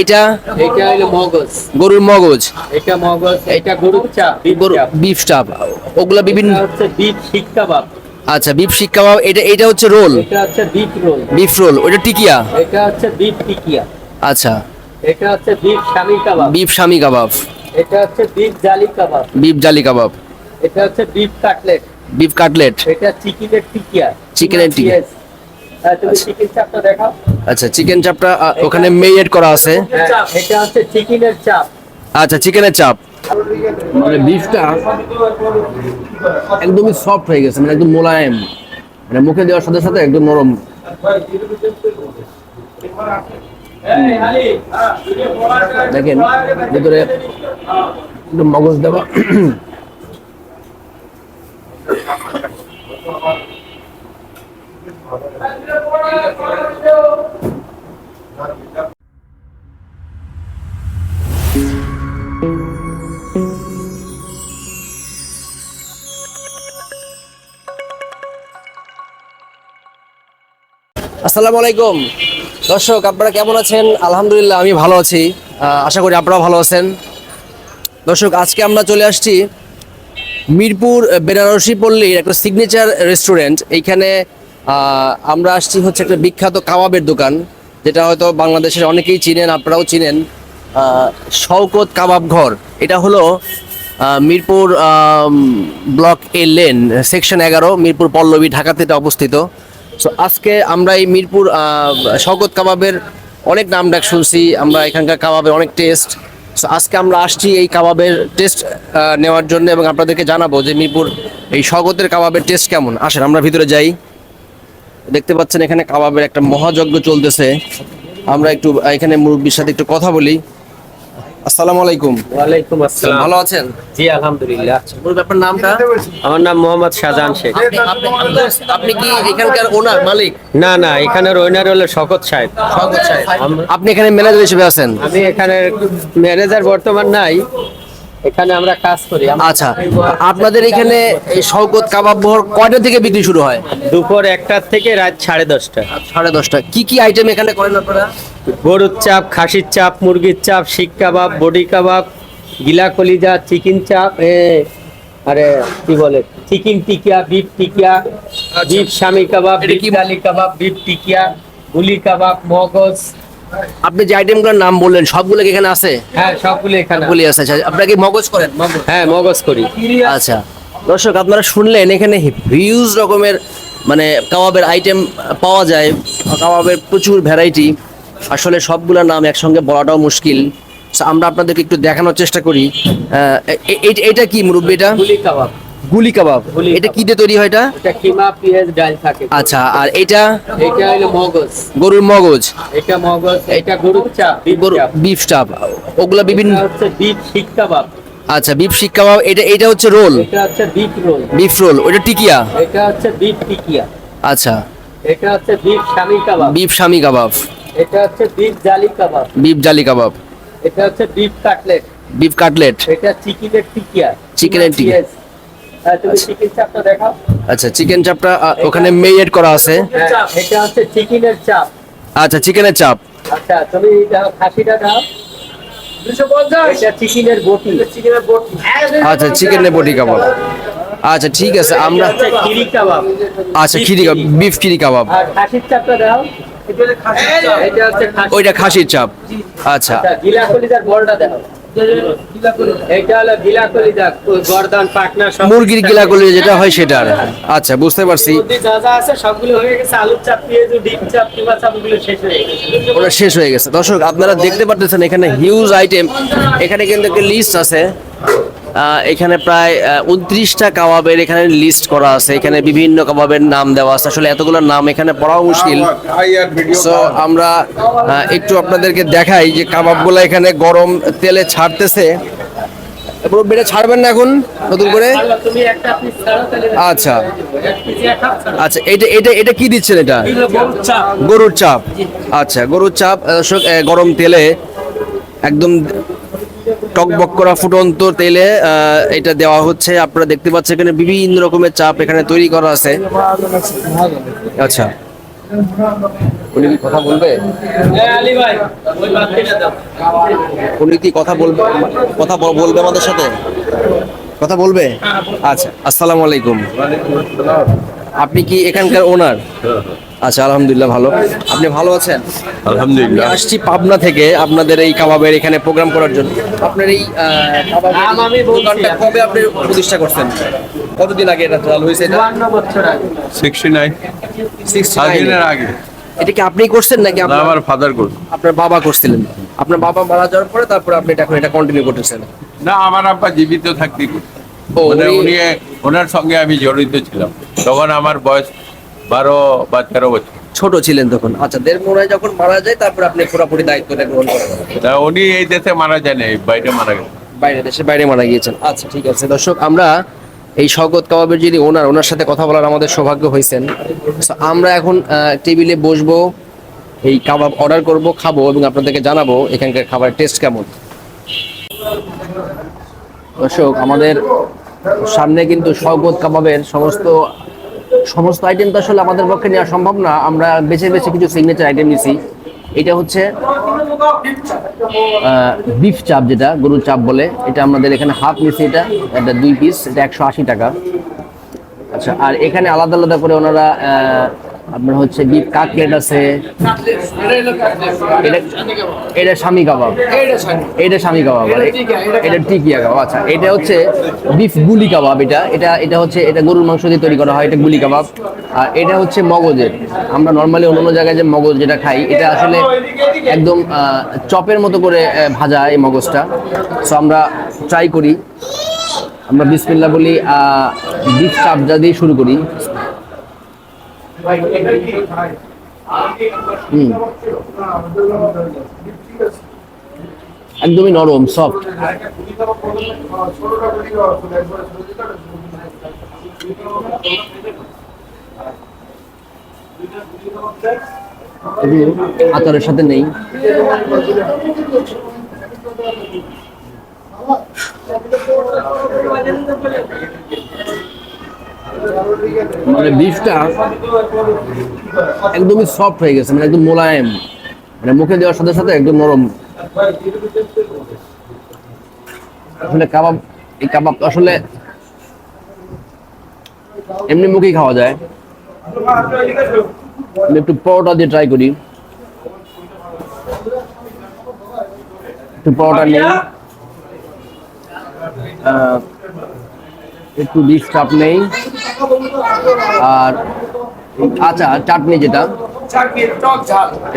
এটা এটা হলো মগজ। গরুর মগজ। এটা মগজ এটা গরুর চাপ বিফ চাপ। ওগুলা বিভিন্ন হচ্ছে বিফ শিক কাবাব। আচ্ছা বিফ শিক কাবাব এটা এটা হচ্ছে রোল। এটা হচ্ছে বিফ রোল। Beef roll. ওটা টিকিয়া? এটা হচ্ছে বিফ টিকিয়া। আচ্ছা। এটা হচ্ছে beef shami kebab. Beef shami কাবাব। এটা হচ্ছে বিফ জালি কাবাব। বিফ জালি কাবাব। এটা হচ্ছে বিফ কাটলেট। Beef cutlet. এটা চিকেনের টিকিয়া। চিকেনের টিকিয়া। আচ্ছা চিকেন চাপটা ওখানে মেরিনেট করা আছে। এটা হচ্ছে চিকেনের চাপ আচ্ছা চিকেনের চাপ মানে বিফটা একদমই সফট হয়ে গেছে মানে একদম মোলায়েম। মানে মুখে দেওয়ার সাথে সাথে একদম নরম। দেখেন ভেতরে একদম মগজ দেওয়া। আসসালামু আলাইকুম। দর্শক, আপনারা কেমন আছেন? আলহামদুলিল্লাহ, আমি ভালো আছি। আশা করি আপনারাও ভালো আছেন। দর্শক, আজকে আমরা চলে আসছি মিরপুর বেনারসি পল্লীর একটা সিগনেচার রেস্টুরেন্ট এইখানে আমরা আসছি হচ্ছে একটা বিখ্যাত কাবাবের দোকান, যেটা হয়তো বাংলাদেশের অনেকেই চিনেন, আপনারাও চিনেন। শওকত কাবাব ঘর। এটা হলো Mirpur block A lane section এগারো, মিরপুর পল্লবী, ঢাকাতে এটা অবস্থিত। সো আজকে আমরা এই মিরপুর শওকত কাবাবের অনেক নাম ডাক শুনছি, আমরা এখানকার কাবাবের অনেক টেস্ট সো আজকে আমরা আসছি এই কাবাবের টেস্ট নেওয়ার জন্য এবং আপনাদেরকে জানাব যে মিরপুর এই শওকতের কাবাবের টেস্ট কেমন। আসেন, আমরা ভিতরে যাই। দেখতে পাচ্ছেন এখানে কাবাবের একটা মহাযজ্ঞ চলতেছে। আমরা একটু, এখানে মুরব্বীর সাথে একটু কথা বলি। আসসালামু আলাইকুম। ওয়ালাইকুম আসসালাম। ভালো আছেন? জি আলহামদুলিল্লাহ। আপনার নামটা? আমার নাম মোহাম্মদ শাহজাহান শেখ। আপনি কি এখানকার ওনার মালিক? না না এখানে রইনার হলো শকত সাহেব। শওকত সাহেব। আপনি এখানে ম্যানেজার হিসেবে আছেন? আমি এখানে ম্যানেজার বর্তমান নাই। এখানে আমরা কাজ করি। আচ্ছা আপনাদের এখানে এই শওকত কাবাব বহর কয়টা থেকে বিক্রি শুরু হয়? দুপুর একটার থেকে রাত সাড়ে দশটা। সাড়ে দশটা। কি কি আইটেম এখানে করেন আপনারা? গরুর চাপ খাসির চাপ মুরগির চাপ শিক কাবাব বডি কাবাব গিলা কলিজা চিকেন চাপ এ আরে কি বলে? Chicken tikia beef tikia beef shami kebab beef ডালি কাবাব বিফ টিকিয়া গুলি কাবাব মগজ। আপনি যে আইটেমগুলোর নাম বললেন সবগুলো কি এখানে আছে? হ্যাঁ সবগুলো এখানে বলি আছে। আচ্ছা আপনারা কি মগজ করেন? মগজ। হ্যাঁ মগজ করি। আচ্ছা। দর্শক আপনারা শুনলেন এখানে হিউজ রকমের মানে কাবাবের আইটেম পাওয়া যায়। কাবাবের প্রচুর ভ্যারাইটি আসলে সবগুলোর নাম একসঙ্গে বলাটাও মুশকিল। আমরা আপনাদেরকে একটু দেখানোর চেষ্টা করি। এটা কি মুরব্বী এটা? গুলি কাবাব। গুলি কাবাব। এটা কি দিয়ে তৈরি হয় এটা? এটা কিমা পেঁয়াজ ডাল থাকে। আচ্ছা আর এটা? এটা হলো মগজ। গরুর মগজ। এটা মগজ এটা গরুর চাপ। বিফ চাপ। ওগুলা বিভিন্ন হচ্ছে বিফ শিক কাবাব। আচ্ছা বিফ শিক কাবাব এটা এটা হচ্ছে রোল। এটা হচ্ছে বিফ রোল। Beef roll. ওটা টিকিয়া? এটা হচ্ছে বিফ টিকিয়া। আচ্ছা। এটা হচ্ছে beef shami kebab. Beef shami কাবাব। এটা হচ্ছে বিফ জালি কাবাব। বিফ জালি কাবাব। এটা হচ্ছে বিফ কাটলেট বিফ কাটলেট এটা চিকেনের টিকিয়া। চিকেনের টিকিয়া। হ্যাঁ, তুমি চিকেন চাপটা দেখাও। আচ্ছা চিকেন চাপটা ওখানে মেরিনেট করা আছে। হ্যাঁ, এটা হচ্ছে চিকেনের চাপ। আচ্ছা চিকেনের চাপ। আচ্ছা তুমি খাসিটা দাও। আচ্ছা চিকেনের বটি কাবাব। আচ্ছা ঠিক আছে আমরা আচ্ছা খিরি কাবাব বিফ খিরি কাবাব। খাসির চাপটা দাও। ওইটা খাসির চাপ। আচ্ছা। আচ্ছা গিলা কলিজার গিলা কলিজা মুরগির গিলা করলে যেটা হয় সেটার। আচ্ছা বুঝতে পারছি। ওটা শেষ হয়ে গেছে। দর্শক আপনারা দেখতে পারতেছেন এখানে হিউজ আইটেম এখানে কিন্তু একটা লিস্ট আছে। এখানে প্রায় উনত্রিশটা কাবাবের এখানে লিস্ট করা আছে। এখানে বিভিন্ন কাবাবের নাম দেওয়া আছে। আসলে এতগুলো নাম এখানে পড়াও মুশকিল। সো আমরা একটু আপনাদেরকে দেখাই যে কাবাবগুলো এখানে গরম তেলে ছাড়তেছে। বেড়ে ছাড়বেন না এখন নতুন করে? আচ্ছা। আচ্ছা এটা এটা এটা কি দিচ্ছেন এটা? গরুর চাপ। আচ্ছা গরুর চাপ গরম তেলে একদম টকবক করা ফুটন্ত তেলে এটা দেওয়া হচ্ছে। আপনারা দেখতে পাচ্ছেন এখানে বিভিন্ন রকমের চাপ এখানে তৈরি করা আছে। আচ্ছা। উনি কি কথা বলবে? উনি কি কথা বলবে? কথা বলবে আমাদের সাথে? কথা বলবে? আচ্ছা আসসালামু আলাইকুম। আপনি কি এখানকার ওনার আচ্ছা আলহামদুলিল্লাহ ভালো। আপনি ভালো আছেন? আলহামদুলিল্লাহ। আসছি পাবনা থেকে আপনাদের এই কাবাবের এখানে প্রোগ্রাম করার জন্য। আপনার এই দোকানটা কবে আপনি প্রতিষ্ঠা করছেন? কতদিন আগে এটা চালু হয়েছে সিক্সটি নাইন 69 দিনের আগে। এটা কি আপনি করছেন নাকি আমার ফাদার করছে। আপনার বাবা করছিলেন? আপনার বাবা মারা যাওয়ার পরে তারপরে আপনি এটা এখন এটা কন্টিনিউ করতেছেন? না আমার আব্বা জীবিত থাকতে ও, মানে উনি ওনার সঙ্গে আমি জড়িত ছিলাম। তখন আমার বয়স বারো বা তেরো বছর। ছোট ছিলেন তখন। আচ্ছা দেড় মোড়ায় যখন মারা যায় তারপর আপনি পুরোপুরি দায়িত্বটা গ্রহণ করেন। তা উনি এই দেশে মারা যায়নি এই বাইরে মারা গেছে। বাইরে দেশে বাইরে মারা গিয়েছেন। আচ্ছা ঠিক আছে। দর্শক আমরা এই শওকত কাবাবের যিনি ওনার ওনার সাথে কথা বলার আমাদের সৌভাগ্য হয়েছেন। আমরা এখন টেবিলে বসবো এই কাবাব অর্ডার করব খাব এবং আপনাদেরকে জানাব এখানকার খাবারের টেস্ট কেমন। দর্শক আমাদের সামনে কিন্তু শওকত কাবাবের সমস্ত সমস্ত আইটেম তো আসলে আমাদের পক্ষে নেওয়া সম্ভব না। আমরা বেছে বেছে কিছু সিগনেচার আইটেম নিছি। এটা হচ্ছে বিফ চাপ যেটা, গরুর চাপ বলে। এটা আমাদের এখানে হাফ নিছি এটা এটা দুই পিস এটা একশো আশি টাকা। আচ্ছা আর এখানে আলাদা আলাদা করে ওনারা আপনার হচ্ছে বিফ কাটলেট আছে। এটা স্বামী কাবাব। এটা স্বামী কাবাব আর এটা টিকিয়া কাবাব আচ্ছা এটা হচ্ছে বিফ গুলি কাবাব এটা। এটা এটা হচ্ছে এটা গরুর মাংস দিয়ে তৈরি করা হয় এটা গুলি কাবাব। আর এটা হচ্ছে মগজের। আমরা নর্মালি অন্য জায়গায় যে মগজ যেটা খাই এটা আসলে একদম চপের মতো করে ভাজা এই মগজটা। সো আমরা ট্রাই করি। আমরা বিসমিল্লা বলি বিফ চাপজা দিয়ে শুরু করি। একদমই নরম সফট আচারের সাথে নেই। মানে বিফটা একদমই সফট হয়ে গেছে মানে একদম মোলায়েম। মানে মুখে দেওয়ার সাথে সাথে একদম নরম। আসলে কাবাব এই কাবাব আসলে এমনি মুখেই খাওয়া যায়। একটু পরোটা দিয়ে ট্রাই করি। একটু পরোটা নেই। একটু চাপ নেই। আর আচ্ছা চাটনি যেটা।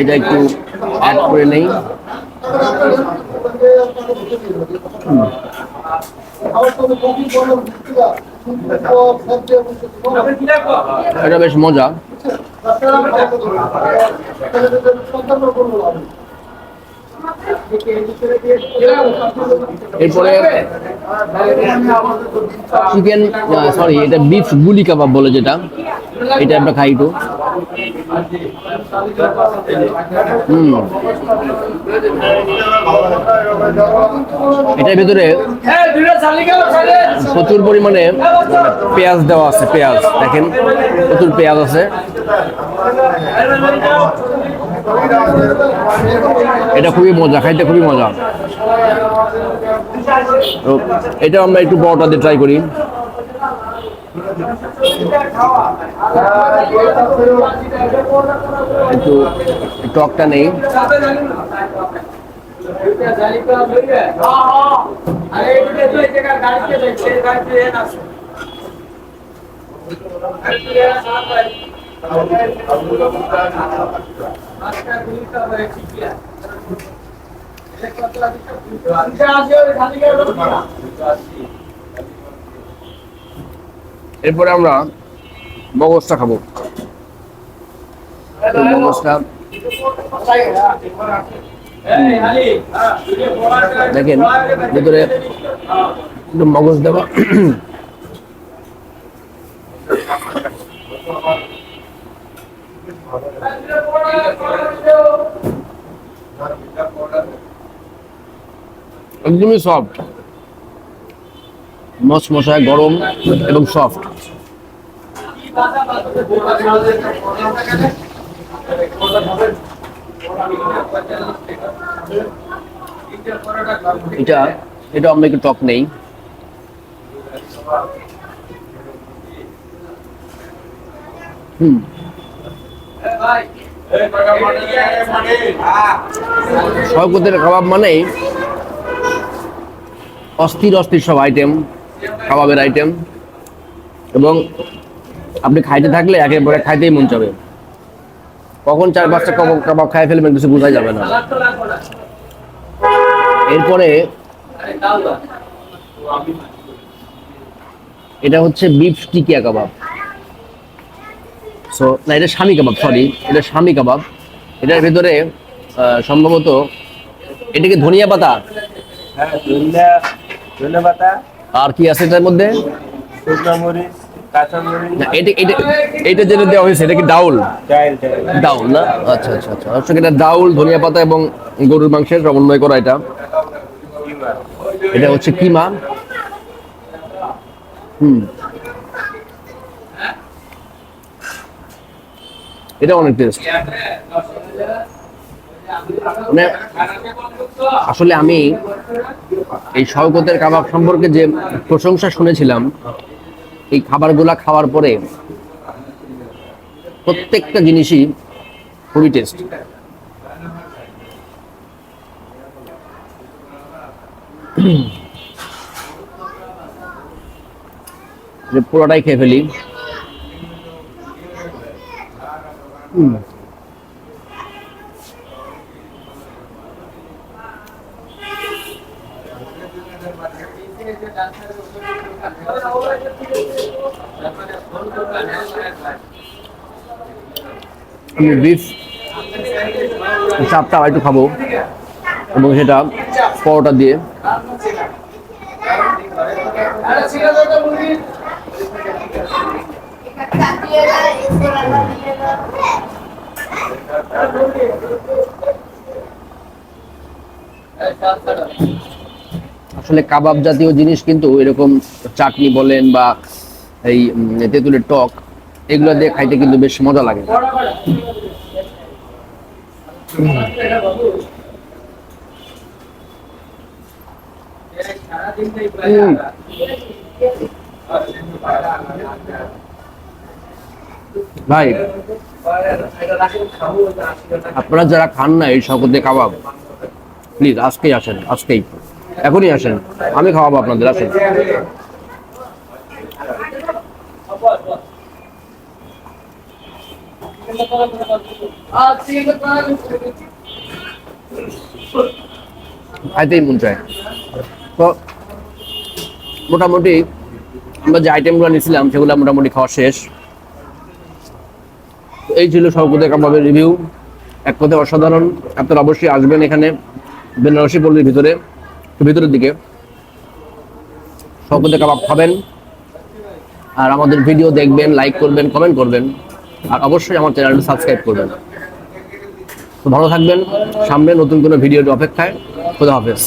এটা একটু অ্যাড করে নেই। এটা বেশ মজা। এরপরে চিকেন সরি এটা বিফ গুলি কাবাব বলে যেটা, এটা আমরা খাই হুম। এটার ভিতরে প্রচুর পরিমাণে পেঁয়াজ দেওয়া আছে, পেঁয়াজ। দেখেন, প্রচুর পেঁয়াজ আছে। এটা খুবই মজা, খাইতে খুবই মজা। তো এটা আমরা একটু বড়টা দিয়ে ট্রাই করি। একটু টকটা নেই। এরপরে আমরা মগজটা খাব। মগজটা দেখেন ভেতরে একটু মগজ দেওয়া। একদমই সফট মশমশায় গরম এবং সফট এটা এটা আমরা একটু টক নেই। হুম। শওকতের কাবাব মানেই অস্থির অস্থির সব আইটেম কাবাবের আইটেম এবং আপনি খাইতে থাকলে একের পরে খাইতেই মন চাবে। কখন চার পাঁচটা কাবাব কাবাব খাই ফেলবেন, কিছু বোঝাই যাবে না। এরপরে এটা হচ্ছে বিফ টিকিয়া কাবাব। সো না, এটা স্বামী কাবাব সরি এটা স্বামী কাবাব। এটার ভেতরে সম্ভবত এটাকে ধনিয়া পাতা। আর কি আছে এটার মধ্যে? শুকনো মরিচ কাঁচা মরিচ। না এটা এটা এটা যেটা দেওয়া হয়েছে এটা কি ডাউল? ডাউল না? আচ্ছা আচ্ছা আচ্ছা। এটা ডাউল ধনিয়া পাতা এবং গরুর মাংসের সমন্বয় করা এটা। এটা হচ্ছে কিমা। হুম। এটা অনেক টেস্ট। মানে আসলে আমি এই শওকতের কাবাব সম্পর্কে যে প্রশংসা শুনেছিলাম, এই খাবারগুলা খাওয়ার পরে প্রত্যেকটা জিনিসই খুবই টেস্ট পুরোটাই খেয়ে ফেলি হুম। আমি বিফ চাপটা একটু খাব এবং সেটা পরোটা দিয়ে। আসলে কাবাব জাতীয় জিনিস কিন্তু এরকম চাটনি বলেন বা এই তেঁতুলের টক এগুলো দিয়ে খাইতে কিন্তু বেশ মজা লাগে। ভাই, আপনারা যারা খান না, এই শকতে কাবাব প্লিজ, আজকেই আসেন, আজকেই। এখনই আসেন, আমি খাওয়াবো আপনাদের, আসেন। মন চায়। তো, মোটামুটি আমরা যে আইটেমগুলো নিয়েছিলাম, সেগুলো মোটামুটি খাওয়া শেষ। এই ছিল সবকুদে কাবাবের রিভিউ এক কথায় অসাধারণ। আপনারা অবশ্যই আসবেন এখানে বেনারসি পল্লীর ভিতরে ভিতরের দিকে। সবকুদে কাবাব খাবেন। আর আমাদের ভিডিও দেখবেন লাইক করবেন কমেন্ট করবেন। আর অবশ্যই আমার চ্যানেলটি সাবস্ক্রাইব করবেন। তো ভালো থাকবেন, সামনে নতুন কোনো ভিডিওর অপেক্ষায়, খোদা হাফেজ।